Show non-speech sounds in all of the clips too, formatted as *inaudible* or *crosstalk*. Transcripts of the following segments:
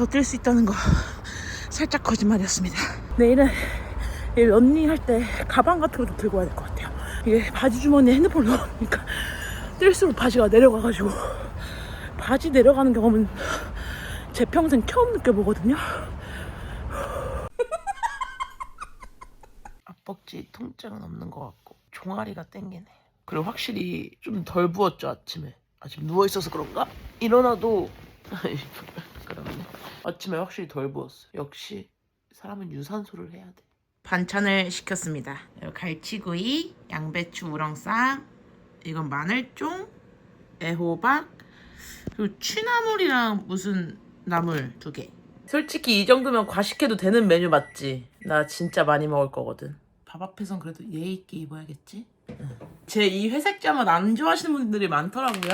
더 뛸 수 있다는 거 살짝 거짓말이었습니다. 내일은 이 런닝 할 때 가방 같은 것도 들고 와야 될 것 같아요. 이게 바지 주머니에 핸드폰 넣으니까 뛸수록 바지가 내려가가지고 바지 내려가는 경험은 제 평생 처음 느껴보거든요. *laughs* 앞벅지 통증은 없는 것 같고 종아리가 땡기네. 그리고 확실히 좀 덜 부었죠 아침에. 아침 누워 있어서 그런가? 일어나도 *laughs* 그러네. 아침에 확실히 덜 부었어. 역시 사람은 유산소를 해야 돼. 반찬을 시켰습니다. 갈치구이, 양배추 우렁쌈, 이건 마늘쫑, 애호박, 그리고 취나물이랑 무슨 나물 두 개. 솔직히 이 정도면 과식해도 되는 메뉴 맞지? 나 진짜 많이 먹을 거거든. 밥 앞에선 그래도 예의 있게 입어야겠지? 제이 회색 잠옷 안 좋아하시는 분들이 많더라고요.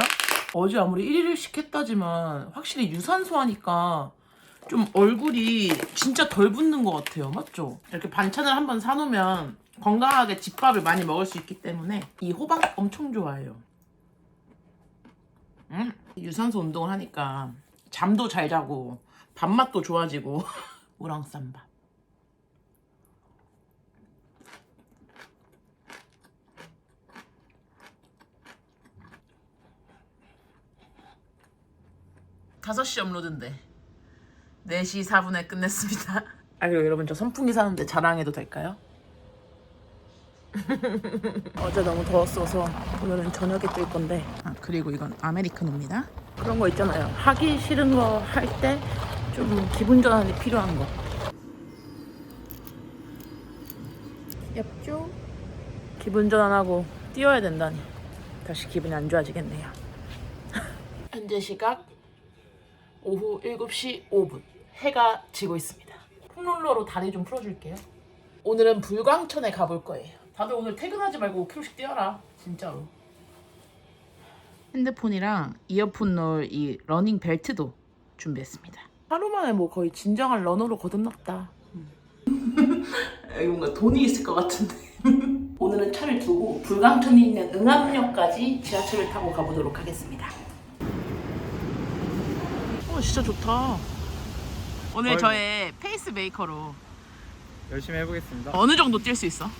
어제 아무리 1일씩 했다지만 확실히 유산소 하니까 좀 얼굴이 진짜 덜 붓는 것 같아요. 맞죠? 이렇게 반찬을 한번 사놓으면 건강하게 집밥을 많이 먹을 수 있기 때문에 이 호박 엄청 좋아해요. 음, 유산소 운동을 하니까 잠도 잘 자고 밥맛도 좋아지고 *laughs* 우렁쌈밥. 다섯 시 업로드인데 4시 4분에 끝냈습니다. 아 그리고 여러분 저 선풍기 사는데 자랑해도 될까요? *laughs* 어제 너무 더웠어서 오늘은 저녁에 뜰 건데. 아 그리고 이건 아메리카노입니다. 그런 거 있잖아요. 하기 싫은 거 할 때 좀 기분 전환이 필요한 거. 엽죠? 기분 전환하고 뛰어야 된다니. 다시 기분이 안 좋아지겠네요. 현재 시각 오후 7시 5분 해가 지고 있습니다 폼롤러로 다리 좀 풀어줄게요 오늘은 불광천에 가볼 거예요. 다들 오늘 퇴근하지 말고 5km씩 뛰어라. 진짜로. 핸드폰이랑 이어폰 넣을 이 러닝 벨트도 준비했습니다. 하루 만에 뭐 거의 진정한 러너로 거듭났다. 여기 뭔가 돈이 있을 것 같은데. *laughs* 오늘은 차를 두고 불광천에 있는 응암역까지 지하철을 타고 가보도록 하겠습니다. 어, 진짜 좋다. 오늘 어이구. 저의 페이스 메이커로 열심히 해보겠습니다. 어느 정도 뛸 수 있어?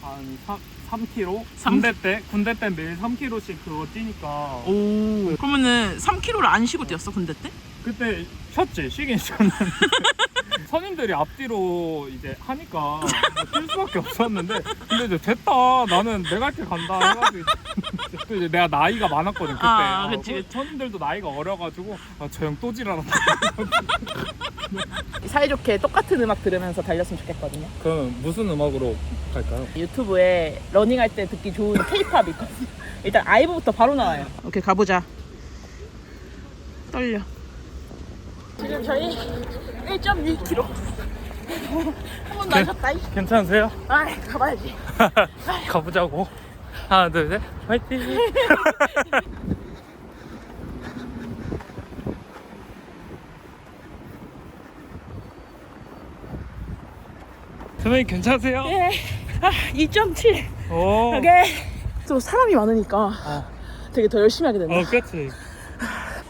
한 3, 3kg? 삼- 군대 때 군대 때 매일 3kg씩 그거 뛰니까 오. 그러면은 3kg를 안 쉬고 뛰었어 군대 때? 그때 쉬었지 쉬긴 쉬었는데 *laughs* 선임들이 앞뒤로 이제 하니까 뛸 수밖에 없었는데 근데 이제 됐다 나는 내가 할게 간다 해가지고 또 이제 내가 나이가 많았거든 그때 아, 그치, 그 그치. 선임들도 나이가 어려가지고 아, 저 형 또 지랄한다 사이좋게 똑같은 음악 들으면서 달렸으면 좋겠거든요. 그럼 무슨 음악으로 갈까요? 유튜브에 러닝할 때 듣기 좋은 K-팝이 있거든요. 일단 아이브부터 바로 나와요. 오케이 가보자. 떨려. 지금 저희 1.2km. 한번 나셨다. 이. 괜찮으세요? 아이 가봐야지. *laughs* 가보자고 하나 둘 셋 화이팅 *laughs* 선생님 괜찮으세요? 예. 아 2.7. 오. 오케이. 또 사람이 많으니까 어, 되게 더 열심히 하게 된다. 어 그렇지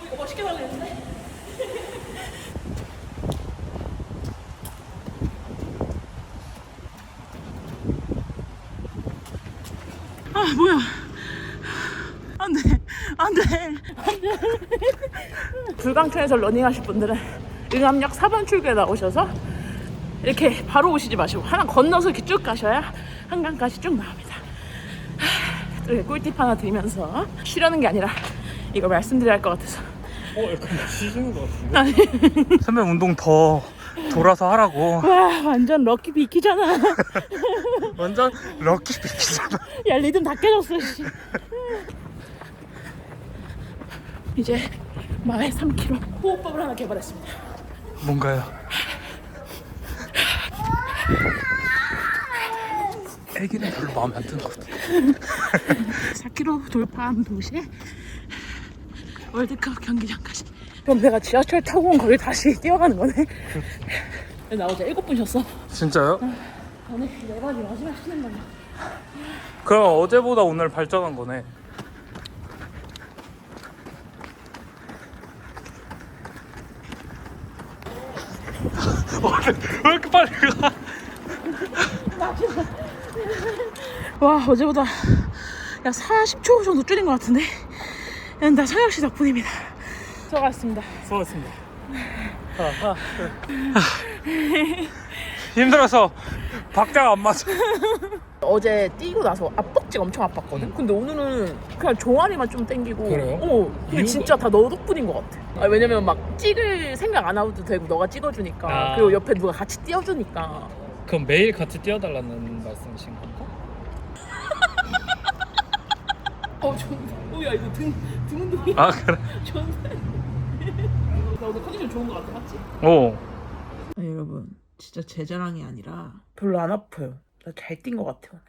이거 멋있게 나오겠는데? 아 뭐야. 안돼 안돼. 안돼 불광천에서 러닝하실 분들은 응암역 4번 출구에 나오셔서 이렇게 바로 오시지 마시고 하나 건너서 이렇게 쭉 가셔야 한강까지 쭉 나옵니다. 이렇게 꿀팁 하나 드리면서 쉬려는 게 아니라 이거 말씀드려야 할 것 같아서. 어 약간 쉬시는 것 같은데? 선배 *laughs* 운동 더 돌아서 하라고. 와 완전 럭키 비키잖아. *laughs* 완전 럭키 비키잖아. 야 리듬 다 깨졌어 씨. 이제 마의 3km 호흡법을 하나 개발했습니다. 뭔가요? 애기는 별로 마음에 안 드는 것 같아. 4km 돌파한 동시에 월드컵 경기장까지 그럼 내가 지하철 타고 온 거를 다시 *laughs* 뛰어가는 거네? 나 어제 7분 쉬었어? 진짜요? 오늘 네 가지 마지막 쉬는 거야. 그럼 어제보다 오늘 발전한 거네. *laughs* 왜 이렇게 빨리 가? *laughs* 와 어제보다 약 40초 정도 줄인 것 같은데? 이건 다 성혁 씨 덕분입니다 수고하셨습니다 수고하셨습니다. 아, 아, *laughs* 힘들어서 박자가 안 맞아. 어제 뛰고 나서 앞벅지가 엄청 아팠거든 근데 오늘은 그냥 종아리만 좀 땡기고 그래요? 어 이유가- 진짜 다 너 덕분인 것 같아 아, 왜냐면 막 찍을 생각 안 하고도 되고 너가 찍어주니까 아. 그리고 옆에 누가 같이 뛰어주니까 그럼 매일 같이 뛰어달라는 말씀이신 건가? *laughs* 어 좋은데 오야 이거 등, 등 운동이 아 그래? *laughs* 나 오늘 컨디션 좋은 것 같아. 맞지? 오. 아, 여러분. 진짜 제 자랑이 아니라 별로 안 아파요. 나 잘 뛴 것 같아 오늘.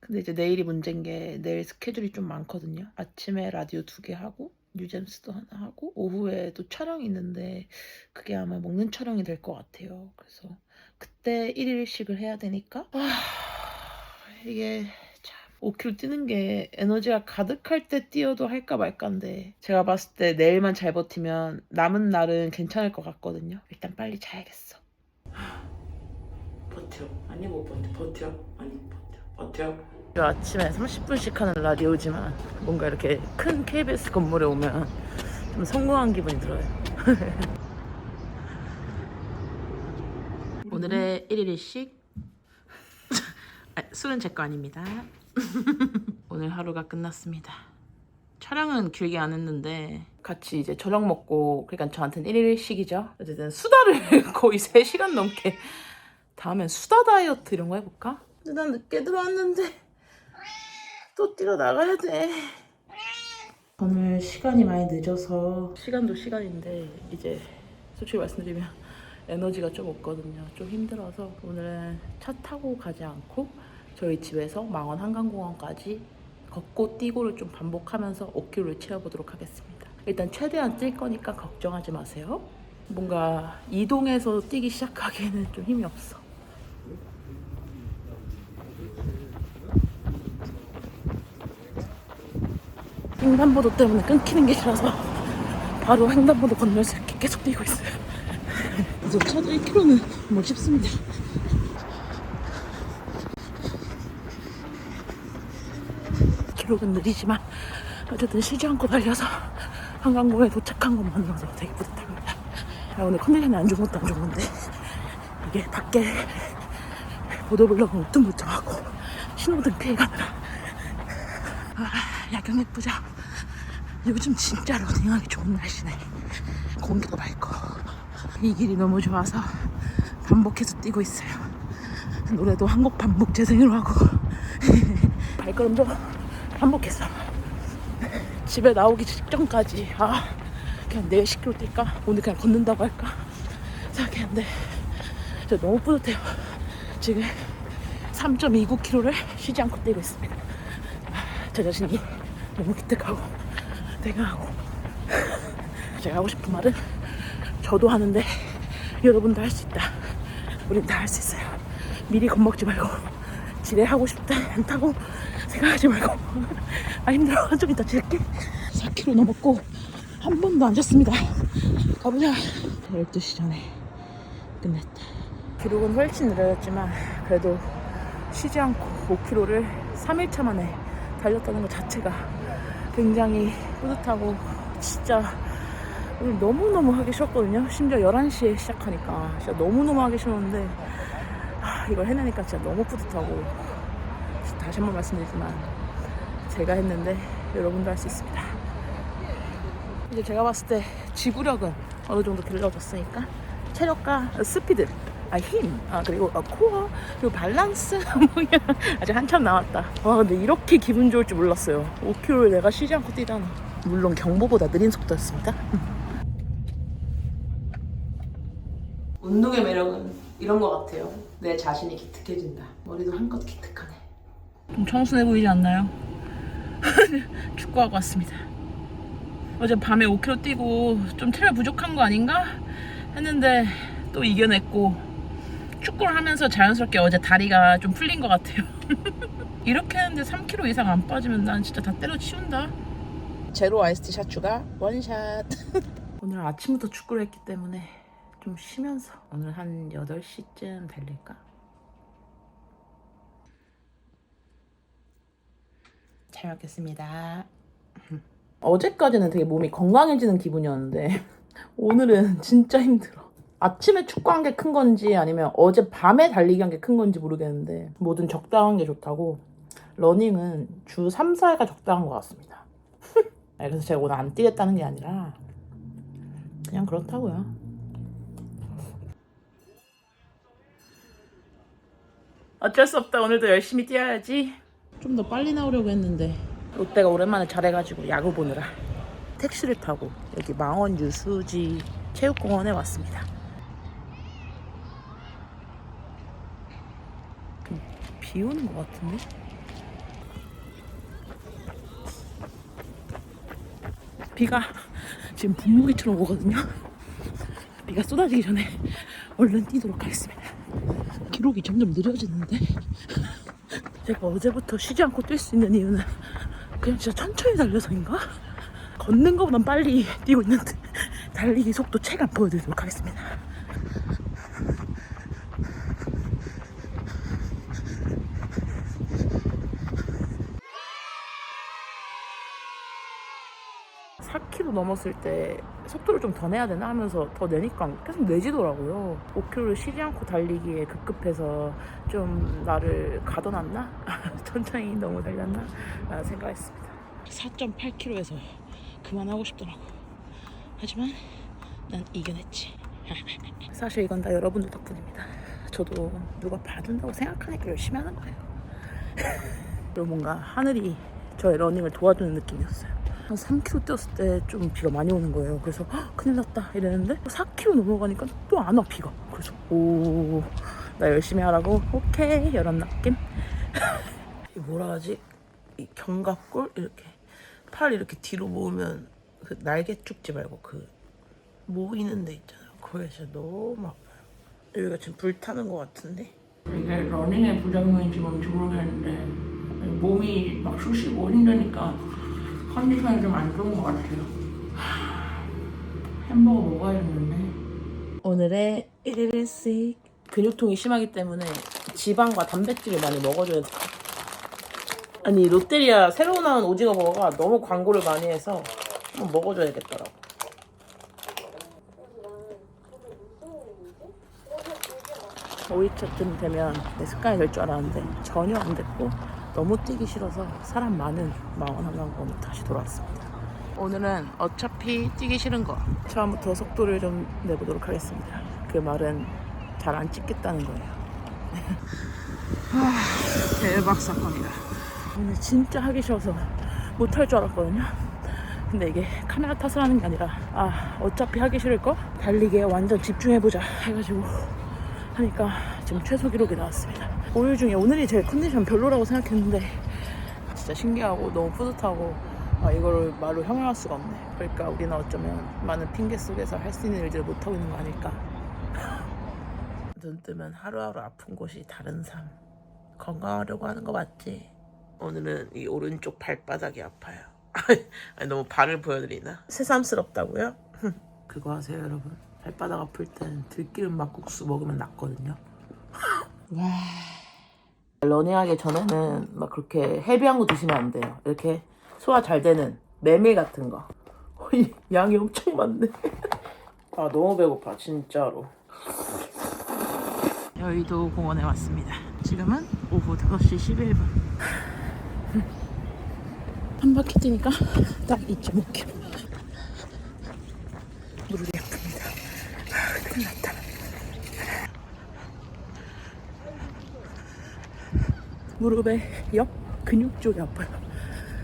근데 이제 내일이 문제인 게 내일 스케줄이 좀 많거든요. 아침에 라디오 두 개 하고 뉴잼스도 하나 하고 오후에 또 촬영이 있는데 그게 아마 먹는 촬영이 될 것 같아요. 그래서 그때 1일씩을 해야 되니까 아 이게 참 5km 뛰는 게 에너지가 가득할 때 뛰어도 할까 말까인데 제가 봤을 때 내일만 잘 버티면 남은 날은 괜찮을 것 같거든요. 일단 빨리 자야겠어. 버텨. 아니 못 버텨. 버텨. 아니 버텨. 버텨. 아침에 30분씩 하는 라디오지만 뭔가 이렇게 큰 KBS 건물에 오면 좀 성공한 기분이 들어요. *laughs* 오늘의 1일씩 *laughs* 아, 술은 제 거 아닙니다 *laughs* 오늘 하루가 끝났습니다. 촬영은 길게 안 했는데. 같이 이제 저녁 먹고 그러니까 저한테는 1일씩이죠. 어쨌든 수다를 *laughs* 거의 3시간 넘게. 다음엔 수다 다이어트 이런 거 해볼까? 근데 난 늦게 들어왔는데 또 뛰러 나가야 돼. 오늘 시간이 많이 늦어서 시간도 시간인데 이제 솔직히 말씀드리면 *laughs* 에너지가 좀 없거든요. 좀 힘들어서 오늘은 차 타고 가지 않고 저희 집에서 망원 한강공원까지 걷고 뛰고를 좀 반복하면서 5km를 채워보도록 하겠습니다. 일단 최대한 뛸 거니까 걱정하지 마세요. 뭔가 이동해서 뛰기 시작하기에는 좀 힘이 없어. 횡단보도 때문에 끊기는 게 싫어서 바로 횡단보도 건너서 이렇게 계속 뛰고 있어요. 그래서 차도 1km는 뭐 쉽습니다. 기록은 느리지만 어쨌든 쉬지 않고 달려서 한강공에 도착한 것만으로도 되게 뿌듯합니다. 아, 오늘 컨디션이 안 좋은 것도 안 좋은 건데 이게 밖에 보도블럭은 우뚱불뚱하고 신호등 피해가느라 아, 야경 예쁘죠? 요즘 진짜 러닝하기 좋은 날씨네. 공기도 맑고 이 길이 너무 좋아서 반복해서 뛰고 있어요. 노래도 한곡 반복 재생으로 하고 *laughs* 발걸음도 반복했어. 집에 나오기 직전까지 아 그냥 내일 10km 뛸까? 오늘 그냥 걷는다고 할까? 생각했는데 저 너무 뿌듯해요. 지금 3.29km를 쉬지 않고 뛰고 있습니다. 아, 저 자신이 너무 기특하고 대강하고 *laughs* 제가 하고 싶은 말은 저도 하는데 여러분도 할 수 있다. 우린 다 할 수 있어요. 미리 겁먹지 말고 지뢰하고 싶다 않다고 생각하지 말고. *laughs* 아 힘들어. 좀 이따 질게. 4km 넘었고 한 번도 안 잤습니다. 가보자. 12시 전에 끝냈다. 기록은 훨씬 느려졌지만 그래도 쉬지 않고 5km를 3일차 만에 달렸다는 것 자체가 굉장히 뿌듯하고 진짜 오늘 너무너무 하기 싫었거든요. 심지어 11시에 시작하니까 진짜 너무너무 하기 싫었는데 아, 이걸 해내니까 진짜 너무 뿌듯하고 다시 한번 말씀드리지만 제가 했는데 여러분도 할 수 있습니다. 이제 제가 봤을 때 지구력은 어느 정도 길러졌으니까 체력과 스피드, 아, 힘, 아, 그리고 아, 코어, 그리고 밸런스 *laughs* 아직 한참 남았다. 와 근데 이렇게 기분 좋을 줄 몰랐어요. 5km를 내가 쉬지 않고 뛰다니. 물론 경보보다 느린 속도였습니다. 운동의 매력은 이런 것 같아요. 내 자신이 기특해진다. 머리도 한껏 기특하네. 좀 청순해 보이지 않나요? *laughs* 축구하고 왔습니다. 어제 밤에 5km 뛰고 좀 체력 부족한 거 아닌가 했는데 또 이겨냈고 축구를 하면서 자연스럽게 어제 다리가 좀 풀린 것 같아요. *laughs* 이렇게 했는데 3kg 이상 안 빠지면 난 진짜 다 때려치운다. 제로 아이스티 샷 추가 원샷. 오늘 아침부터 축구를 했기 때문에 좀좀 쉬면서 오늘 한 8시쯤 달릴까? 잘 먹겠습니다. 어제까지는 되게 몸이 건강해지는 기분이었는데 *laughs* 오늘은 진짜 힘들어. 아침에 축구한 게 큰 건지 아니면 어제 밤에 달리기 한 게 큰 건지 모르겠는데 뭐든 적당한 게 좋다고 러닝은 주 3, 4회가 적당한 것 같습니다. 아니, *laughs* 그래서 제가 오늘 안 뛰겠다는 게 아니라 그냥 그렇다고요. 어쩔 수 없다. 오늘도 열심히 뛰어야지. 좀 더 빨리 나오려고 했는데 롯데가 오랜만에 잘해가지고 야구 보느라 택시를 타고 여기 망원 유수지 체육공원에 왔습니다. 좀비 오는 것 같은데? 비가 지금 분무기처럼 오거든요. 비가 쏟아지기 전에 얼른 뛰도록 하겠습니다. 기록이 점점 느려지는데 제가 어제부터 쉬지 않고 뛸 수 있는 이유는 *laughs* 그냥 진짜 천천히 달려서인가? 걷는 것보단 빨리 뛰고 있는데 *laughs* 달리기 속도 체감 보여드리도록 하겠습니다. 사 k 로 넘었을 때 속도를 좀 더 내야 되나 하면서 더 내니까 계속 내지더라고요. 5km를 쉬지 않고 달리기에 급급해서 좀 나를 가둬놨나? *laughs* 천천히 너무 달렸나? 라는 생각했습니다. 4.8km에서 그만하고 싶더라고. 하지만 난 이겨냈지. *laughs* 사실 이건 다 여러분들 덕분입니다. 저도 누가 봐준다고 생각하니까 열심히 하는 거예요. *laughs* 그리고 뭔가 하늘이 저의 러닝을 도와주는 느낌이었어요. 한 3km 뛰었을 때 좀 비가 많이 오는 거예요. 그래서 헉, 큰일 났다 이랬는데 4km 넘어가니까 또 안 와 비가. 그래서 오 나 열심히 하라고 오케이 이런 느낌. *laughs* 이 뭐라 하지? 이 견갑골 이렇게 팔 이렇게 뒤로 모으면 그 날개 축지 말고 그 모이는 데 있잖아요. 거기 진짜 너무 아파요. 여기가 지금 불타는 것 같은데. 이게 러닝의 부작용인지 뭔지 모르겠는데 몸이 막 쑤시고 힘드니까 컨디션이 좀 안 좋은 것 같아요. 햄버거 먹어야겠는데. 오늘의 1일씩 근육통이 심하기 때문에 지방과 단백질을 많이 먹어줘야 돼. 아니 롯데리아 새로 나온 오징어 버거가 너무 광고를 많이 해서 한번 먹어줘야겠더라고. 오이차쯤 되면 내 습관이 될 줄 알았는데 전혀 안 됐고 너무 뛰기 싫어서 사람 많은 망원 한강공원에 다시 돌아왔습니다. 오늘은 어차피 뛰기 싫은 거 처음부터 속도를 좀 내보도록 하겠습니다. 그 말은 잘 안 찍겠다는 거예요. 하, 대박 사건이다. 오늘 진짜 하기 싫어서 못할 줄 알았거든요. 근데 이게 카메라 탓을 하는 게 아니라 아 어차피 하기 싫을 거 달리기에 완전 집중해보자 해가지고 하니까 지금 최소 기록이 나왔습니다. 5일 중에 오늘이 제일 컨디션 별로라고 생각했는데 진짜 신기하고 너무 뿌듯하고 아, 이거를 말로 형용할 수가 없네. 그러니까 우리는 어쩌면 많은 핑계 속에서 할 수 있는 일들을 못하고 있는 거 아닐까. *laughs* 눈 뜨면 하루하루 아픈 곳이 다른 삶. 건강하려고 하는 거 맞지? 오늘은 이 오른쪽 발바닥이 아파요. *laughs* 아니, 너무 발을 보여드리나? 새삼스럽다고요? *laughs* 그거 아세요 여러분? 발바닥 아플 땐 들기름 막국수 먹으면 낫거든요. 와. 러닝하기 전에는 막 그렇게 헤비한 거 드시면 안 돼요. 이렇게 소화 잘 되는 메밀 같은 거. *laughs* 어이, 양이 엄청 많네. *laughs* 아 너무 배고파 진짜로. 여의도 공원에 왔습니다. 지금은 오후 5시 11분. 한 바퀴 뛰니까 *laughs* 딱 2.5km. 무릎이 아픕니다. 아, 큰일 났다. 무릎의 옆 근육 쪽이 아파요.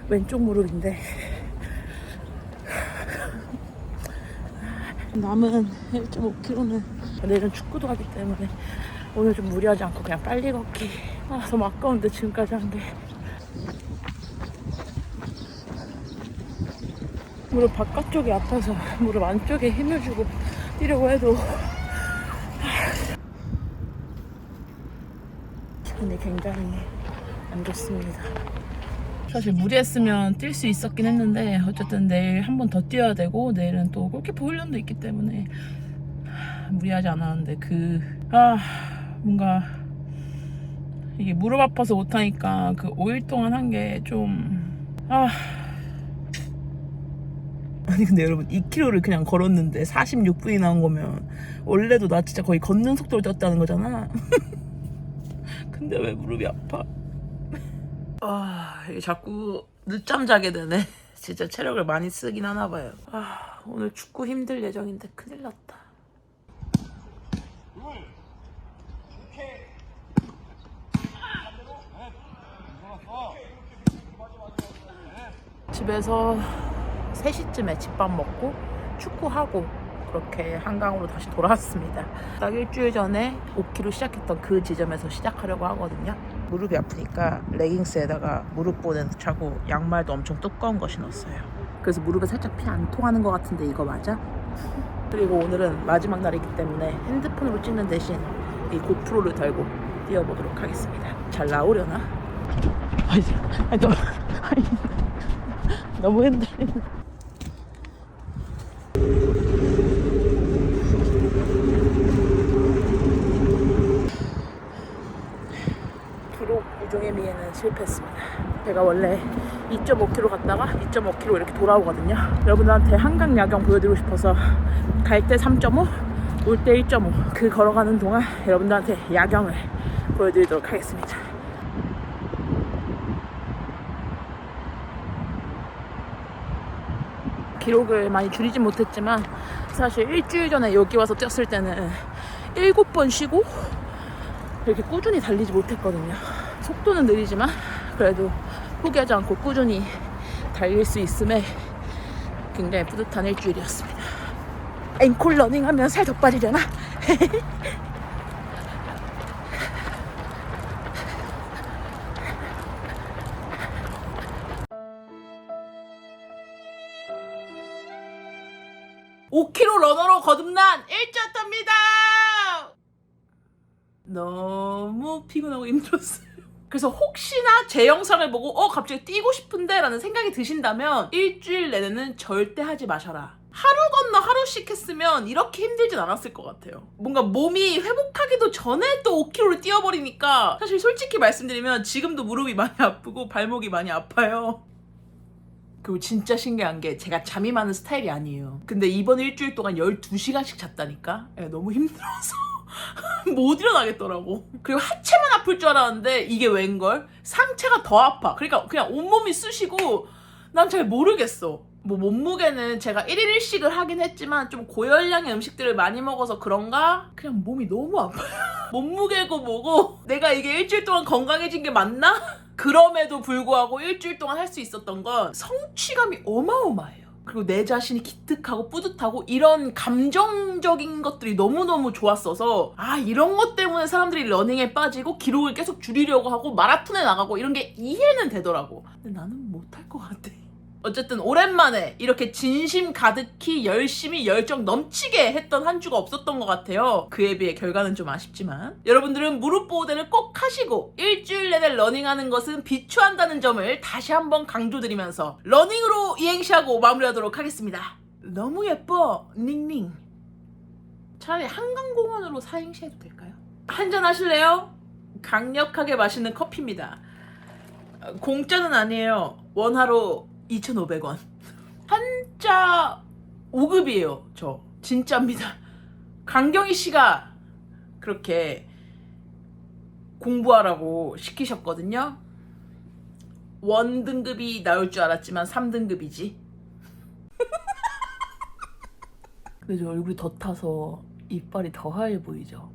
왼쪽 무릎인데. 남은 1.5km는 내일은 축구도 하기 때문에 오늘 좀 무리하지 않고 그냥 빨리 걷기. 아 너무 아까운데 지금까지 한 게. 무릎 바깥쪽이 아파서 무릎 안쪽에 힘을 주고 뛰려고 해도. 기분이 굉장히 안 좋습니다. 사실 무리했으면 뛸 수 있었긴 했는데 어쨌든 내일 한 번 더 뛰어야 되고 내일은 또 골키퍼 훈련도 있기 때문에 무리하지 않았는데 그 아 뭔가 이게 무릎 아파서 못하니까 그 5일 동안 한 게 좀 아. 아니 근데 여러분 2km를 그냥 걸었는데 46분이 나온 거면 원래도 나 진짜 거의 걷는 속도를 뛰었다는 거잖아. *laughs* 근데 왜 무릎이 아파? 아 자꾸 늦잠 자게 되네. *laughs* 진짜 체력을 많이 쓰긴 하나 봐요. 아 오늘 축구 힘들 예정인데 큰일 났다. 집에서 3시쯤에 집밥 먹고 축구하고 그렇게 한강으로 다시 돌아왔습니다. 딱 일주일 전에 5km 시작했던 그 지점에서 시작하려고 하거든요. 무릎이 아프니까 레깅스에다가 무릎 보는 차고 양말도 엄청 두꺼운 거 신었어요. 그래서 무릎에 살짝 피 안 통하는 것 같은데 이거 맞아? 그리고 오늘은 마지막 날이기 때문에 핸드폰으로 찍는 대신 이 고프로를 달고 뛰어보도록 하겠습니다. 잘 나오려나? 아니, 아니, 너무, 아니, 너무 흔들리네. 기록 유종의 미에는 실패했습니다. 제가 원래 2.5km 갔다가 2.5km 이렇게 돌아오거든요. 여러분들한테 한강 야경 보여드리고 싶어서 갈 때 3.5, 올 때 1.5. 그 걸어가는 동안 여러분들한테 야경을 보여드리도록 하겠습니다. 기록을 많이 줄이진 못했지만 사실 일주일 전에 여기 와서 뛰었을 때는 7번 쉬고 이렇게 꾸준히 달리지 못했거든요. 속도는 느리지만 그래도 포기하지 않고 꾸준히 달릴 수 있음에 굉장히 뿌듯한 일주일이었습니다. 앵콜 러닝 하면 살 더 빠지려나? *laughs* (5km) 러너로 거듭난 일자탑니다 너무 피곤하고 힘들었어요. 그래서 혹시나 제 영상을 보고 어 갑자기 뛰고 싶은데 라는 생각이 드신다면 일주일 내내는 절대 하지 마셔라. 하루 건너 하루씩 했으면 이렇게 힘들진 않았을 것 같아요. 뭔가 몸이 회복하기도 전에 또 5km를 뛰어버리니까 사실 솔직히 말씀드리면 지금도 무릎이 많이 아프고 발목이 많이 아파요. 그리고 진짜 신기한 게 제가 잠이 많은 스타일이 아니에요. 근데 이번 일주일 동안 12시간씩 잤다니까? 예, 너무 힘들어서. *laughs* 못 일어나겠더라고. 그리고 하체만 아플 줄 알았는데 이게 웬걸? 상체가 더 아파. 그러니까 그냥 온몸이 쑤시고 난 잘 모르겠어. 뭐 몸무게는 제가 1일 1식을 하긴 했지만 좀 고열량의 음식들을 많이 먹어서 그런가? 그냥 몸이 너무 아파요. *laughs* 몸무게고 뭐고 내가 이게 일주일 동안 건강해진 게 맞나? 그럼에도 불구하고 일주일 동안 할 수 있었던 건 성취감이 어마어마해요. 그리고 내 자신이 기특하고 뿌듯하고 이런 감정적인 것들이 너무너무 좋았어서 아 이런 것 때문에 사람들이 러닝에 빠지고 기록을 계속 줄이려고 하고 마라톤에 나가고 이런 게 이해는 되더라고 근데 나는 못할 것 같아 어쨌든 오랜만에 이렇게 진심 가득히 열심히 열정 넘치게 했던 한 주가 없었던 것 같아요. 그에 비해 결과는 좀 아쉽지만 여러분들은 무릎 보호대를 꼭 하시고 일주일 내내 러닝하는 것은 비추한다는 점을 다시 한번 강조드리면서 러닝으로 이행시하고 마무리하도록 하겠습니다. 너무 예뻐 닝닝. 차라리 한강공원으로 사행시 해도 될까요? 한잔 하실래요? 강력하게 마시는 커피입니다. 어, 공짜는 아니에요. 원하로 2,500원. 한자 5급이에요, 저. 진짜입니다. 강경희 씨가 그렇게 공부하라고 시키셨거든요. 원 등급이 나올 줄 알았지만 3등급이지. *laughs* 근데 저 얼굴이 더 타서 이빨이 더 하얘 보이죠?